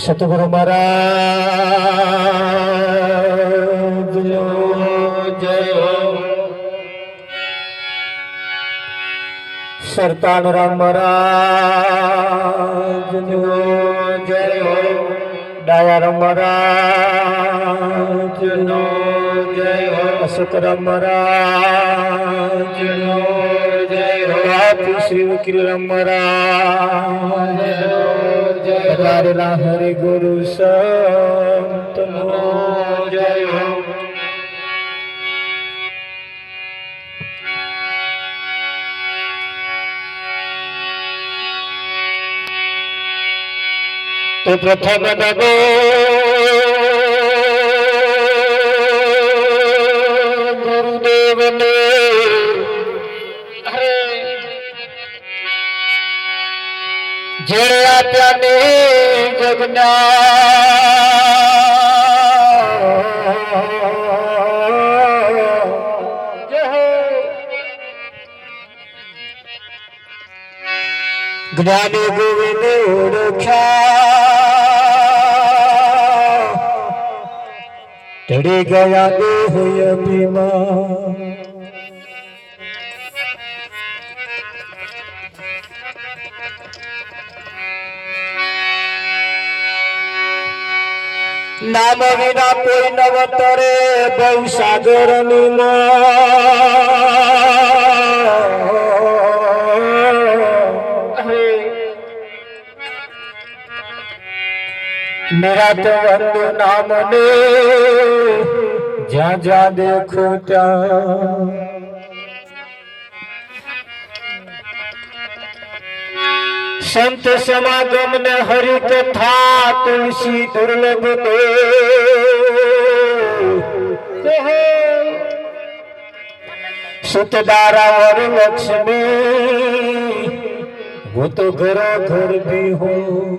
સતગુરુ મહારાજ જય હો સરતાન રામ મહારાજ જય હો ડાયા રામ મહારાજ જય હો અશોક રામ મહારાજ જય હો બાપુ શ્રી વકીલ રામ મહારાજ પધારેલા હરિ ગુરુ જેણે આપ્યા ને જગના. જ્ઞાની ગોવિંદ ઓળખ્યા ચડી ગયા દેહ અભિમાન નામ વિના કોઈ નવતરે બહુ સાગર નિરાત વંદુ નામ ને જ્યાં જ્યાં દેખો ત્યાં સંત સમાગમ ને હરિકથા તુલસી દુર્લભ તો. સુતદારા વર લક્ષ્મી, હું તો ઘર ઘર ભી હું.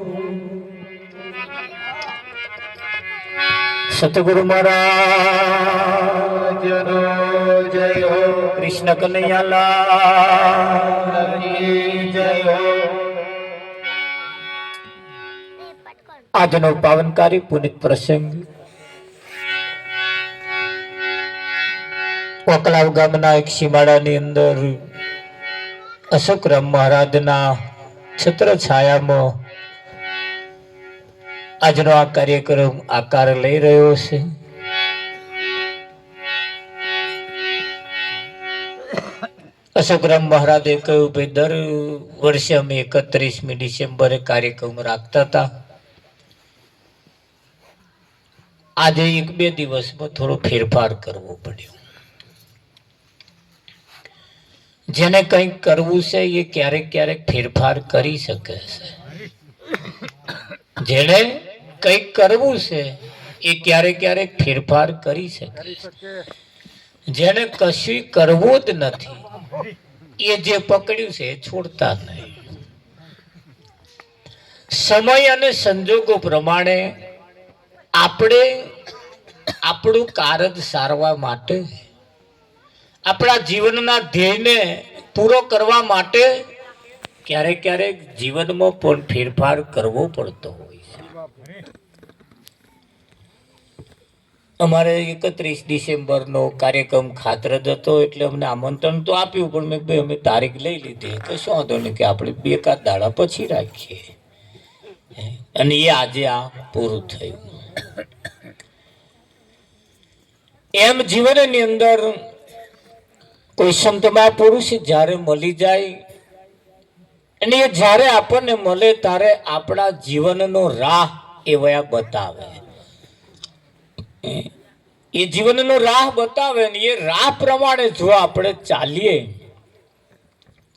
સતગુરુ મહારાજ, જય કૃષ્ણ કનૈયાલા આજનો પાવનકારી પુનિત પ્રસંગ. ઓકલાવ ગામના એક સીમાડાની અંદર અશોકરામ મહારાજના છત્ર છાયામાં આજનો આ કાર્યક્રમ આકાર લઈ રહ્યો છે. અશોકરામ મહારાજે કહ્યું ભાઈ દર વર્ષે અમે એકત્રીસમી ડિસેમ્બરે કાર્યક્રમ રાખતા હતા. આજે એક બે દિવસમાં થોડો ફેરફાર કરવો પડ્યો. જેને કંઈક કરવું છે એ ક્યારેક ક્યારેક ફેરફાર કરી શકે છે. જેને કંઈક કરવું છે એ ક્યારેક ક્યારેક ફેરફાર કરી શકે છે. જેને કશું કરવું જ નથી, એ જે પકડ્યું છે એ છોડતા નહીં. સમય અને સંજોગો પ્રમાણે આપણે આપણું કારજ સારવા માટે, આપણા જીવનના ધ્યેયને પૂરો કરવા માટે ક્યારેક ક્યારેક જીવનમાં પણ ફેરફાર કરવો પડતો હોય છે. અમારે એકત્રીસ ડિસેમ્બરનો કાર્યક્રમ ખાતરજ હતો એટલે અમને આમંત્રણ તો આપ્યું, પણ મેં ભાઈ અમે તારીખ લઈ લીધી. તો શું વાંધો નહીં કે આપણે બે કાદ દાડા પછી રાખીએ. અને એ આજે આ પૂરું થયું. એમ જીવનની અંદર કોઈ સંતમાં પુરુષ જ્યારે મળી જાય અને એ જ્યારે આપણને મળે ત્યારે આપણા જીવનનો રાહ એ વયા બતાવે. એ જીવનનો રાહ બતાવે ને એ રાહ પ્રમાણે જો આપણે ચાલીએ,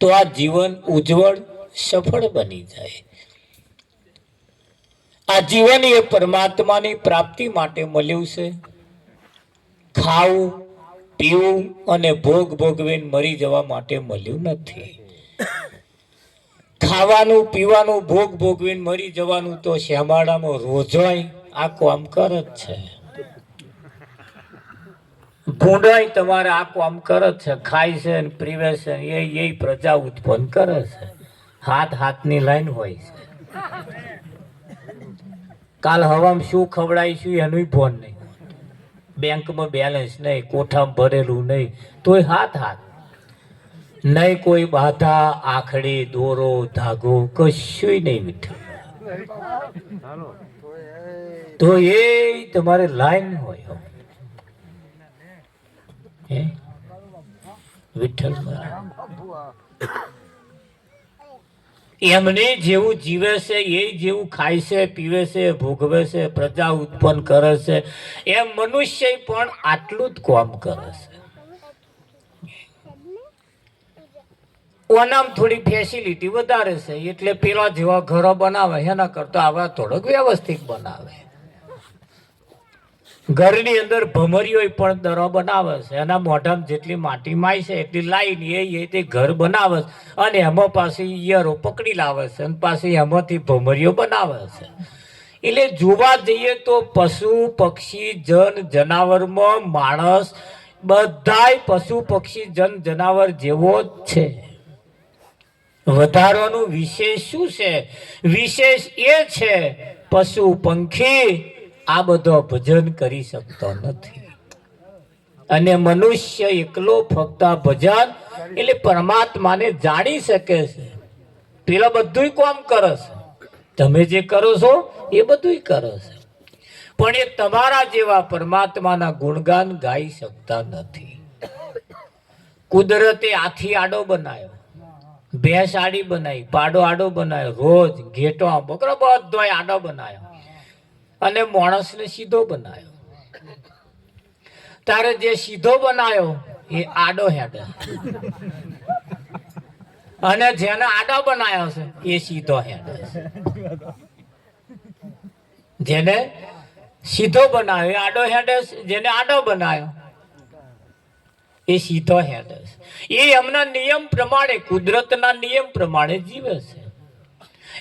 તો આ જીવન ઉજ્જવળ, સફળ બની જાય. આ જીવન એ પરમાત્માની પ્રાપ્તિ માટે મળ્યું છે. ખાવું, પીવું અને ભોગ ભોગવીને મરી જવા માટે મળ્યું નથી. ખાવાનું, પીવાનું, ભોગ ભોગવીને મરી જવાનું તો શ્યામાળામાં રોજાય આ કામ કર જ છે. ભૂંડાય તમારે આ કામ કરે છે. ખાય છે ને પીવે છે એ એ પ્રજા ઉત્પન્ન કરે છે. હાથ હાથની લાઈન હોય છે. કાલ હવામાં શું ખવડાવીશું એનું ભોન નહીં. બેંકમાં બેલેન્સ નહીં, કોઠામાં ભરેલું નહીં, તોય હાથ હાથ. નહીં કોઈ બાધા, આખડી, દોરો, ધાગો કશું નહીં વિઠ્ઠલ તો એ તમારે લાઈન હોય હે. વિઠ્ઠલ એમને જેવું જીવે છે, એ જેવું ખાય છે, પીવે છે, ભોગવે છે, પ્રજા ઉત્પન્ન કરે છે, એમ મનુષ્ય પણ આટલું જ કામ કરે છે. ઓનામ થોડી ફેસિલિટી વધારે છે, એટલે પેલા જેવા ઘરો બનાવે, એના કરતા આવા થોડોક વ્યવસ્થિત બનાવે. ઘરની અંદર ભમરીઓ પણ દરો બનાવે છે. એના મોઢામાં જેટલી માટી માય છે, એટલી લાઈને એ તે ઘર બનાવે છે. અને એમાં પાછી ઈયરો પકડી લાવે છે અને પાછી એમાંથી ભમરીઓ બનાવે છે. એટલે જોવા જઈએ તો પશુ, પક્ષી, જન, જનાવરમાં માણસ બધાય પશુ, પક્ષી, જન, જનાવર જેવો જ છે. વધારાનું વિશેષ શું છે? વિશેષ એ છે પશુ, પંખી આ બધો ભજન કરી શકતો નથી. અને મનુષ્ય એકલો ફક્ત ભજન એટલે પરમાત્માને જાણી શકે છે. પેલા બધું કોમ કરે છે. તમે જે કરો છો એ બધું કરો છે. પણ એ તમારા જેવા પરમાત્માના ગુણગાન ગાઈ શકતા નથી. કુદરતે આથી આડો બનાવ્યો ભેંસ આડી બનાવી પાડો આડો બનાવ્યો રોજ ઘેટો બકરો બધો આડો બનાવ્યો અને માણસને સીધો બનાવ્યો તારે જે સીધો બનાવ્યો એ આડો હેડે. અને જેને આડો બનાવ્યો છે એ સીધો હેડે. જેને સીધો બનાવ્યો આડો હેડે જેને આડો બનાવ્યો એ સીધો હેડે એ એમના નિયમ પ્રમાણે, કુદરતના નિયમ પ્રમાણે જીવે છે.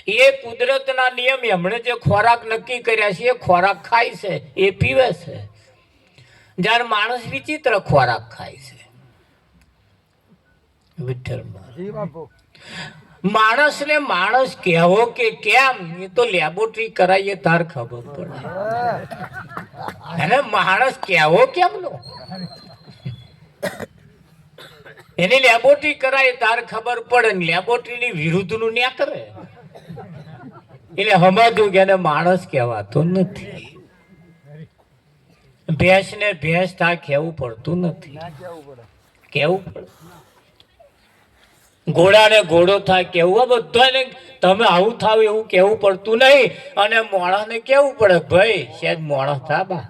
એ કુદરતના નિયમ એમણે જે ખોરાક નક્કી કર્યા છે એ ખોરાક ખાય છે એ પીવે છે. જ્યારે માણસ વિચિત્ર ખોરાક ખાય છે. વિઠ્ઠલમાં માણસને માણસ કહેવો કે કેમ એ તો લેબોરેટરી કરાવીએ તાર ખબર પડે. અને માણસ કહેવો કેમનો? એની લેબોરેટરી કરાય તાર ખબર પડે ને લેબોરેટરીની વિરુદ્ધનું ન્યા કરે. એટલે સમજવું કે એને માણસ કહેવાતો નથી. ભેંસને ભેંસ થા કહેવું પડતું નથી. કેવું પડે. ઘોડાને ઘોડો થાય કેવું આ બધાને તમે આવું થાવ એવું કેવું પડતું નહીં. અને મોણાને કેવું પડે ભાઈ શેજ મોણા થા બા.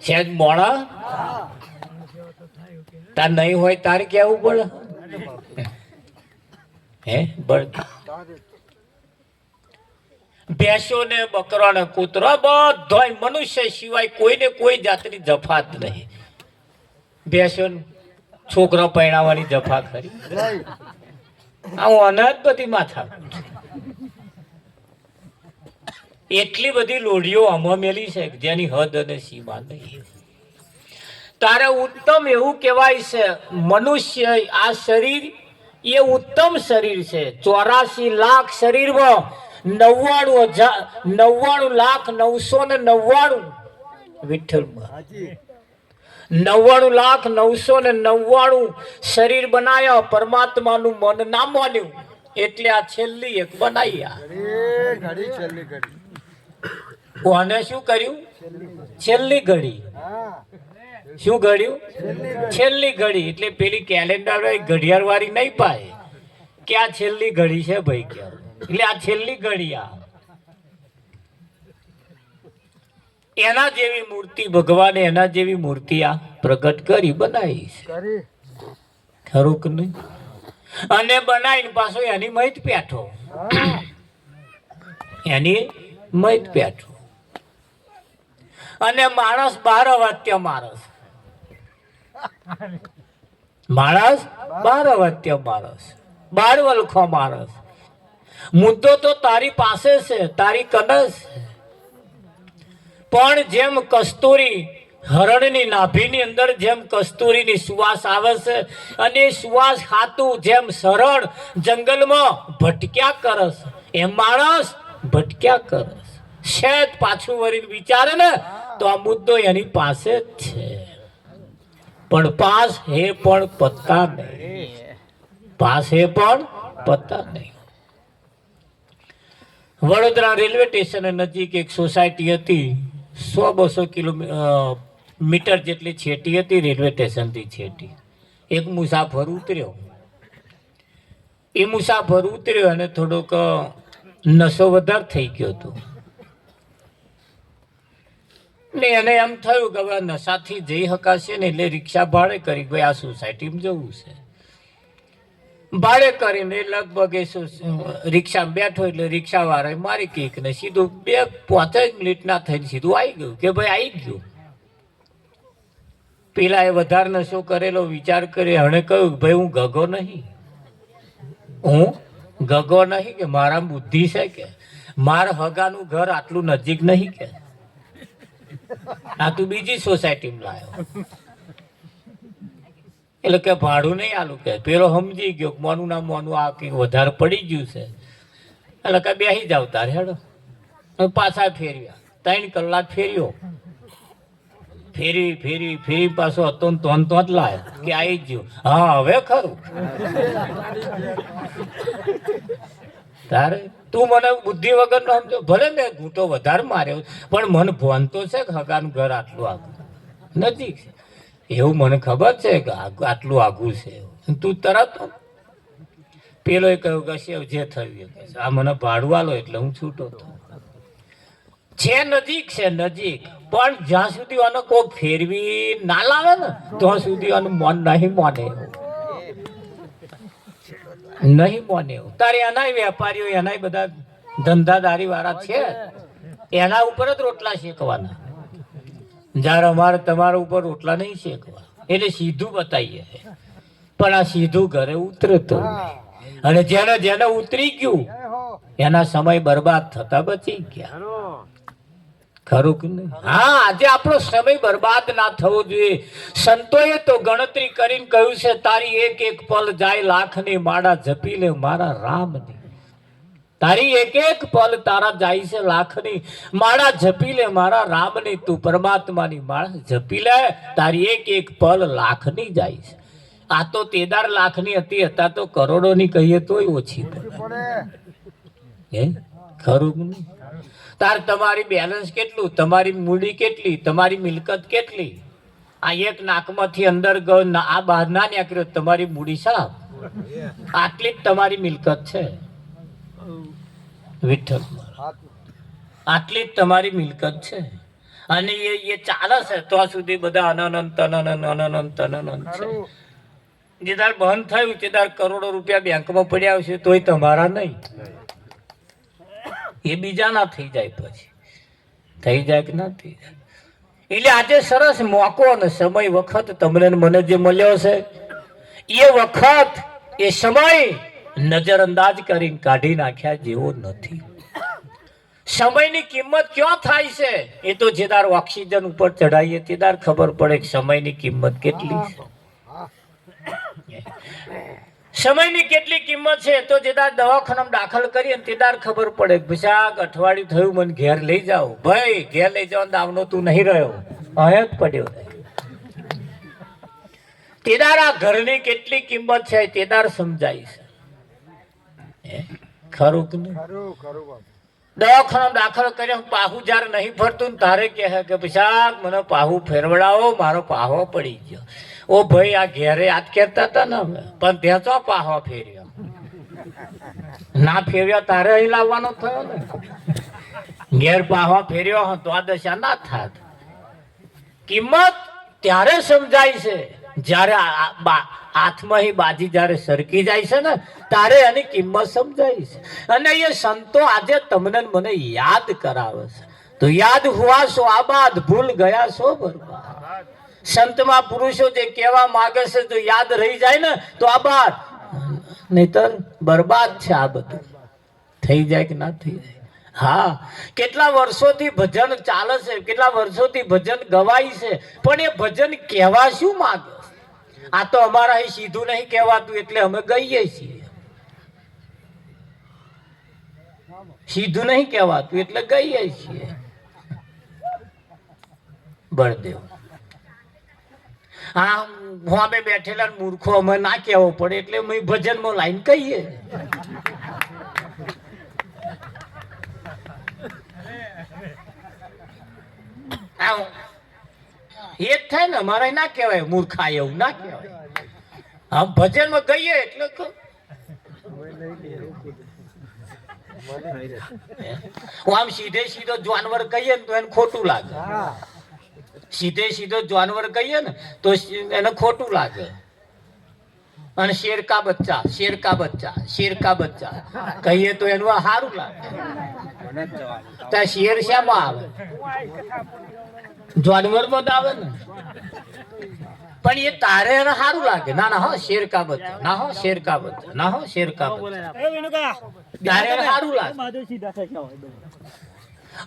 શેજ મોણા? તાર નહીં હોય તારે કેવું પડે? હે, બળ ભેંસો ને બકરો ને કૂતરો, બધોય મનુષ્ય સિવાય કોઈને કોઈ જાતની જફાત નહીં. ભેંસો છોકરો પહેણાવાની જફા ખરી. આ અનાજ બધી માથા એટલી બધી લોઢીઓ આમાં છે જેની હદ અને સીમા નહીં. તારે ઉત્તમ એવું કહેવાય છે, મનુષ્ય આ શરીર એ ઉત્તમ શરીર છે. ચોરાસી લાખ શરીરમાં નવ્વાણું હજાર નવ્વાણું લાખ નવસો ને નવ્વાણું વિઠ્ઠલમાં નવ્વાણું લાખ નવસો ને નવ્વાણું શરીર બનાવ્યા પરમાત્માનું મન ના માન્યું. એટલે આ છેલ્લી એક બનાવ્યા કોને શું કર્યું? છેલ્લી ઘડી. શું ઘડ્યું? છેલ્લી ઘડી. એટલે પેલી કેલેન્ડર ઘડિયાળ વાળી નહીં પાય. કે આ છેલ્લી ઘડી છે ભાઈ કે એટલે આ છેલ્લી ઘડી આ. એના જેવી મૂર્તિ ભગવાને એના જેવી મૂર્તિ આ પ્રગટ કરી બનાવી છે. ખરું કે નહીં? અને બનાવીને પાછો એની મહિત પેઠો. એની મહિત પેઠો. અને માણસ બાર અવાત્ય માણસ માણસ બાર વાત્ય માણસ બાર વલખો માણસ મુદ્દો તો તારી પાસે છે, તારી કનસ પણ જેમ કસ્તુરી હરણની નાભીની અંદર જેમ કસ્તુરીની સુવાસ આવે છે અને સુવાસ ખાતું જેમ સરળ જંગલમાં ભટક્યા કરસ એમ માણસ ભટક્યા કરસ શેત પાછું વળીને વિચારે ને, તો આ મુદ્દો એની પાસે જ છે. પણ પાસ હે પણ પત્તા નહીં. પાસ હે પણ પત્તા નહીં. વડોદરા રેલવે સ્ટેશન નજીક એક સોસાયટી હતી. સો બસો કિલોમીટર જેટલી છેટી હતી, રેલવે સ્ટેશનથી છેટી. એક મુસાફર ઉતર્યો. એ મુસાફર ઉતર્યો અને થોડોક નશો વધારે થઈ ગયો હતો. ને એને એમ થયું કે હવે નશાથી જઈ શકાશે ને એટલે રિક્ષા ભાડે કરી ભાઈ આ સોસાયટીમાં જવું છે. ભાડે કરીને લગભગ એ રિક્ષા બેઠો એટલે રિક્ષા વાળાએ મારી કીક ને સીધું બે પાંચ જ મિનિટ ના થઈને સીધું આવી ગયું કે ભાઈ આવી ગયું. પેલા એ વધારે નશો કરેલો વિચાર કરી હણે કહ્યું ભાઈ હું ગગો નહીં. હું ગગો નહીં કે મારા બુદ્ધિ છે કે? મારા હગાનું ઘર આટલું નજીક નહીં કે? આ તું બીજી સોસાયટીમાં લાવ્યો એટલે કે ભાડું નહીં આલું કે. પેલો સમજી ગયો મોનું ના મોનું આ કંઈક વધારે પડી ગયું છે. એટલે કે બેસી જાવ તારે, હેડો. પાછા ફેરવ્યા ત્રણ કલાક ફેર્યો. ફેરી ફેરી ફેરી પાછો હતો ને તોન તો જ લાય. કે આવી જ ગયો. હા, હવે ખરું. તારે તું મને બુદ્ધિ વગર નો સમજો. ભલે મેં ઘૂંટો વધારે માર્યો, પણ મન ભોન તો છે કે હગાનું ઘર આટલું આગું? નજીક છે. એવું મને ખબર છે કે આટલું આઘું છે તું તરત પેલો એ કહ્યું કે શેવ, જે થયું એ આ મને ભાડું આલો એટલે હું છૂટો હતો છે નજીક છે, નજીક. પણ જ્યાં સુધી આનો કોઈ ફેરવી ના લાવે ને, ત્યાં સુધી મન નહીં માને એવું. નહીં મોને તારે એનાય વેપારીઓ એનાય બધા ધંધાદારી વાળા છે. એના ઉપર જ રોટલા શેકવાના. જ્યારે અમારે તમારા ઉપર રોટલા નહીં શેકવા. એટલે સીધું બતાવીએ. પણ આ સીધું ઘરે ઉતરતું. અને જેને જેને ઉતરી ગયું એના સમય બરબાદ થતા બચી ગયા. ખરું કે નહીં? હા આજે આપણો સમય બરબાદ ના થવો જોઈએ. સંતોએ તો ગણતરી કરીને કહ્યું છે તારી એક એક પલ જાય લાખની માળા જપી લે મારા રામની. તારી એક એક પલ તારા જાય છે લાખની માળા જપી લે મારા રામની. તું પરમાત્માની માળા જપી લે તારી એક એક પલ લાખની જાય છે. આ તો તેદાર લાખની હતી હતા તો કરોડોની કહીએ તોય ઓછી પડે. હે? ખરું નહીં? તાર તમારી બેલેન્સ કેટલું? તમારી મૂડી કેટલી? તમારી મિલકત કેટલી? આ એક નાકમાંથી અંદર ગયો આ બહાર ના નીકળ્યો, તમારી મૂડી સાહેબ આટલી જ તમારી મિલકત છે. વિઠ્ઠલ આટલી જ તમારી મિલકત છે. અને એ એ ચાલે છે તો સુધી બધા અનંત અનંત અનંત અનંત છે. જે તાર બંધ થયું, તે તાર કરોડો રૂપિયા બેંકમાં પડ્યા છે તોય તમારા નહીં. એ બીજાના થઈ જાય પછી. થઈ જાય કે ના થઈ જાય? એટલે આજે સરસ મોકો અને સમય વખત તમને મને જે મળ્યો છે, એ વખત, એ સમય નજરઅંદાજ કરીને કાઢી નાખ્યા જેવો નથી. સમયની કિંમત ક્યાં થાય છે? એ તો જે દાર ઓક્સિજન ઉપર ચડાવીએ તે તાર ખબર પડે કે સમયની કિંમત કેટલી છે. સમયની કેટલી કિંમત છે તો જે દાર દવાખાનામાં દાખલ કરીએ ને તે દાર ખબર પડે કે પછી અઠવાડિયું થયું મને ઘેર લઈ જાઓ. ભાઈ ઘેર લઈ જવાનો દાવનો તું નહીં રહ્યો. અહીંયા જ પડ્યો તેદાર આ ઘરની કેટલી કિંમત છે તેદાર સમજાય છે? ખરું કે દવાખાનામાં દાખલ કર્યો પાહુ જ્યારે નહીં ફરતું ને તારે કહે કે પૈસા મને પાહુ ફેરવડાવો મારો પાહો પડી ગયો. ઓ ભાઈ, આ ઘેરે યાદ કરતા હતા ને પણ ત્યાં તો પાહો ફેર્યો? ના ફેર્યો, તારે અહીં લાવવાનો થયો ને? ઘેર પાહો ફેર્યો હોત આ ના થાત. કિંમત ત્યારે સમજાય છે, જ્યારે હાથમાં બાજી જ્યારે સરકી જાય છે ને, ત્યારે એની કિંમત સમજાય છે. અને એ સંતો આજે તમને મને યાદ કરાવે છે. તો યાદ હુઆ છો આબાદ ભૂલ ગયા સો બરબાદ. સંતમાં પુરુષો જે કહેવા માંગે છે, જો યાદ રહી જાય ને, તો આભાર. નહીતર બરબાદ છે આ બધું. થઈ જાય કે ના થઈ જાય? હા. કેટલા વર્ષોથી ભજન ચાલે છે, કેટલા વર્ષોથી ભજન ગવાય છે, પણ એ ભજન કહેવા શું માંગે? આ તો અમારા અહીં સીધું નહીં કહેવાતું, એટલે અમે ગઈએ છીએ. સીધું નહીં કહેવાતું, એટલે ગઈએ છીએ. બળદેવ. હા, હું બેઠેલા મૂર્ખો, અમે ના કહેવો પડે એટલે અમે ભજનમાં લાઈન કહીએ. એ જ થાય ને અમારે ના કહેવાય મૂર્ખા એવું ના કહેવાય. હા ભજનમાં ગઈએ એટલે આમ સીધે સીધો જાનવર કહીએ ને તો એને ખોટું લાગે. સીધે સીધો જાનવર કહીએ ને તો એને ખોટું લાગે. અને શેર કા બચ્ચા શેર કા બચ્ચા શેર કા બચ્ચા. કહીએ તો એનું સારું લાગે. ત્યાં શેર શામાં આવે. જાનવરમાં જ આવે ને. પણ એ તારે એને સારું લાગે. ના ના હો શેર કા બચ્ચા ના હો શેર કા બચ્ચા ના હો શેર કા બચ્ચા તારે એને સારું લાગે.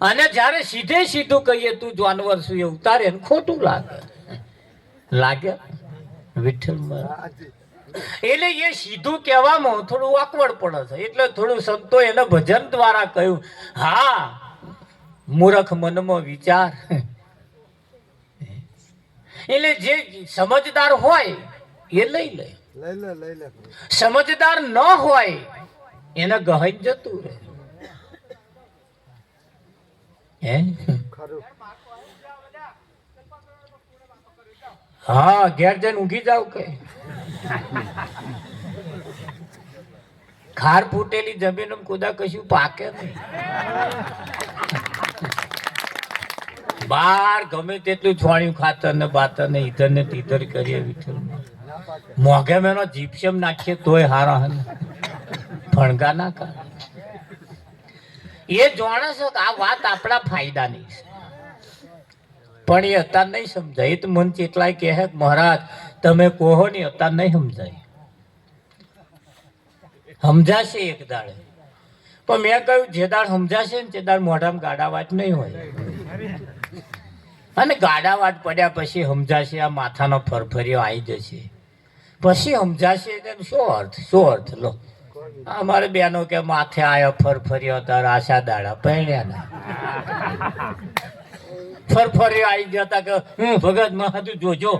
અને જ્યારે સીધે સીધું કહીએ તું જાનવર છું એવું તારે એને ખોટું લાગે. લાગે? વિઠ્ઠલ એટલે એ સીધું કહેવામાં થોડું awkward પડે છે. એટલે થોડું સંતો એને ભજન દ્વારા કહ્યું હા મૂરખ મનમાં વિચાર. એટલે જે સમજદાર હોય એ લઈ લે. લઈ લે લઈ લે. સમજદાર ન હોય એને ગહન જતું રહે. હે? હા ઘેર જઈને ઊંઘી જાવ કે? ખાર ફૂટેલી જમીન કુદા કશું પાકે નહીં. બાર ગમે તેટલું છોણ્યું ખાતર ને બાતર ને ઈધર ને તીધર કરીએ વિઠ્ઠલ મોઘે મેનો જીપ્સમ નાખીએ તોય હારા હે ફણગા ના કરે. એ જાણે છે કે આ વાત આપણા ફાયદાની છે. પણ એ અત્યારે નહીં સમજાય. તો મન કેટલાય કહે મહારાજ, તમે કહો ને અત્યારે નહીં સમજાય. સમજાશે એક દાડે. પણ મેં કહ્યું, જે દાડ સમજાશે ને તે દાડ મોઢામાં ગાડા વાત નહીં હોય. અને ગાડા વાત પડ્યા પછી સમજાશે, આ માથાનો ફરફરિયો આવી જશે. પછી સમજાશે તેનો શું અર્થ? શું અર્થ? લો. અમારે બેનો કે માથે આયો ફરફરિયો તાર આશા દાડા પહેણ્યા ફરફરિયો આવી જતા કે હું ભગત મહાતું જોજો.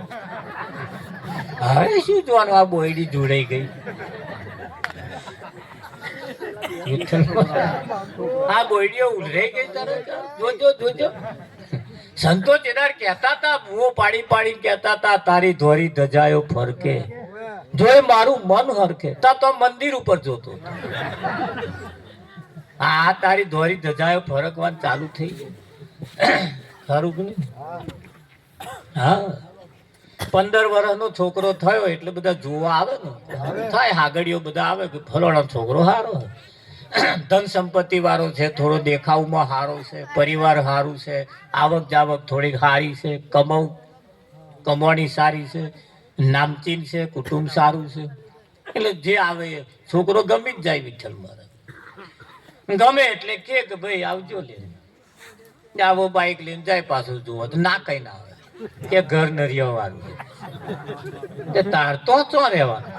હવે શું જોવાનું? આ બોયડી જોડાઈ ગઈ. આ બોયડીઓ ઉલરાઈ ગઈ તરત જોજો જોજો. સંતો જેનાર કહેતા હતા મુઓ પાડી પાડી કહેતા હતા તારી ધોરી ધજાયો ફરકે. જોઈ મારું મન હરખે. તા તો મંદિર ઉપર જોતો. આ તારી ધોરી ધજાયો ફરકવાન ચાલુ થઈ ગયું. ખરું કે? હા. પંદર વર્ષનો છોકરો થયો એટલે બધા જોવા આવે ને. થાય હાગડીઓ બધા આવે કે ફલોણો છોકરો સારો ધન સંપત્તિ વાળો છે, થોડો દેખાવમાં સારો છે, પરિવાર સારું છે આવક જાવક થોડીક સારી છે, કમાવ, કમાણી સારી છે. નામચીન છે, કુટુંબ સારું છે. એટલે જે આવે છોકરો ગમી જ જાય વિઠ્ઠલ મારા. ગમે એટલે કે કે ભાઈ આવજો લે. આવો બાઈક લઈને જાય પાછું જુઓ તો ના કઈ ના આવે. કે ઘર નરિયો વાળું તાર તો ચો રહેવાનું?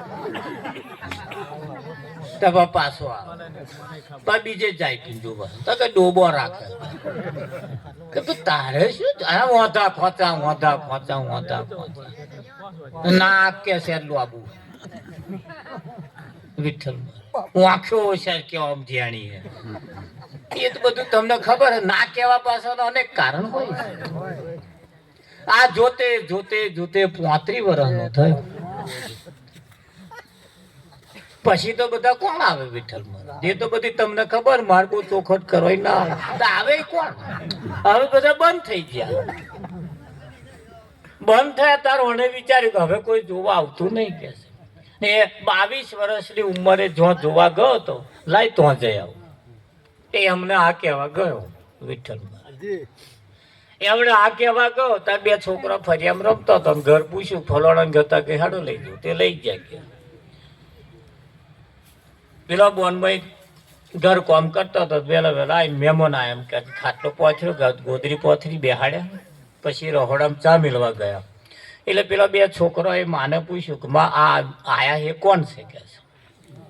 તબા પાછો આવે. પણ બીજે જાય તું બસ. તો કે ડોબો રાખે. કે તું તારે શું? આ વાંધા ખોચા વાંધા ખોચા વાંધા ખોચા ના કે છે આબુ? વિઠ્ઠલ. હું વાંખ્યો છે કેવા ધ્યાણી એ તો બધું તમને ખબર ના કહેવા પાછળ અનેક કારણ હોય. આ જોતે જોતે જોતે પોત્રી વર્ષનો થયો. પછી તો બધા કોણ આવે વિઠ્ઠલ એ તો બધી તમને ખબર માર્ગો ચોખટ કરવાય ના આવે. તો કોણ? હવે બધા બંધ થઈ ગયા. બંધ થયા તાર મને વિચાર્યું કે હવે કોઈ જોવા આવતું નહીં કે ને બાવીસ વર્ષની ઉંમરે જો જોવા ગયો તો લાય તો જઈ આવું. એ અમને આ કહેવા ગયો, વિઠ્ઠલ એમણે આ કહેવા ગયો, તાર બે છોકરા ફરિયામ રમતો ને ઘર પૂછ્યું, ફલોણા જતા કે હાડો લઈ જવું તે લઈ ગયા ગયા પેલો બોનભાઈ ઘર કોમ કરતો હતો વહેલા વહેલા આવીને મહેમાન આયા એમ કે ખાટલો પહોંચ્યો ગોદરી પોથરી બેહાડ્યા પછી રહોડામાં ચા મેળવા ગયા. એટલે પેલા બે છોકરો એ માને પૂછ્યું કે માં આ આયા એ કોણ છે? કે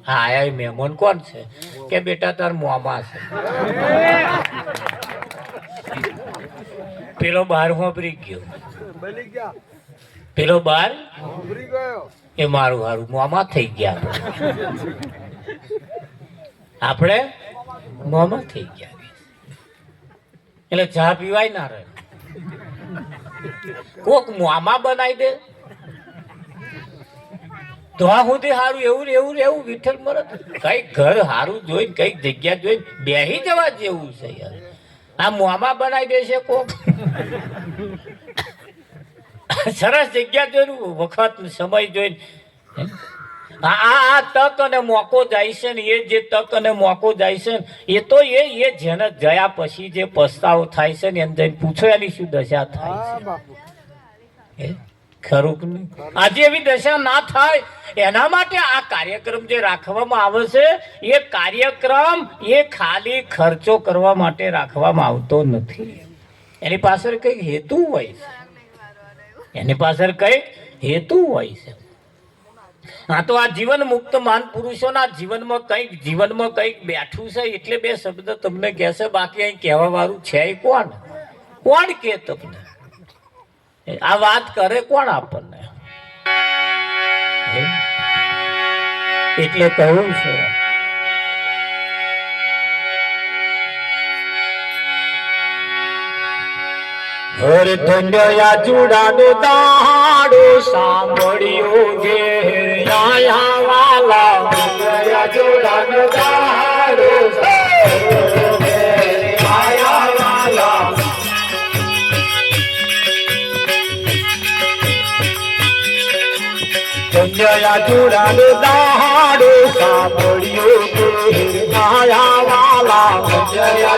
આ આયા એ મહેમાન કોણ છે? કે બેટા તાર મોમાં છે. પેલો બહાર હોંભરી ગયો. પેલો બહાર એ મારું હારું મોમાં થઈ ગયા. આપણે મોમાં થઈ ગયા એટલે ચા પીવાય ના રહે. કોક મોમાં બનાવી દે. તો સુધી સારું એવું એવું એવું વિઠ્ઠલ મરત કઈ ઘર હારું જોઈને, કઈ જગ્યા જોઈને બેહી જવા જેવું છે યાર. આ મોમાં બનાવી દેશે કોક. સરસ જગ્યા જોઈને, વખત સમય જોઈને? આ તક અને મોકો જાય છે ને એ જે તક અને મોકો જાય છે ને એ તો એ એ જેને જયા પછી જે પસ્તાવો થાય છે ને એને જઈને પૂછો એની શું દશા થાય છે. ખરું આજે એવી દશા ના થાય એના માટે આ કાર્યક્રમ જે રાખવામાં આવે છે એ કાર્યક્રમ એ ખાલી ખર્ચો કરવા માટે રાખવામાં આવતો નથી. એની પાછળ કંઈક હેતુ હોય છે. એની પાછળ કંઈક હેતુ હોય છે. હા, તો આ જીવન મુક્ત માન પુરુષોના જીવનમાં કંઈક જીવનમાં કંઈક બેઠું છે એટલે બે શબ્દ તમને કહેશે, બાકી અહીં કહેવા વાળું છે કોણ? કોણ કે તમને? આ વાત કરે કોણ આપણને? એટલે કહ્યું છે. હર ધન્યયા ચૂડાનો દાડો સાંભળ્યો ઘેર આયા વાલા ધન્યયા ચૂડાનો દાડો ધન્યયા ચૂડાનો દાડો સાંભળ્યો ઘેર આયા વાલા. ધન્યયા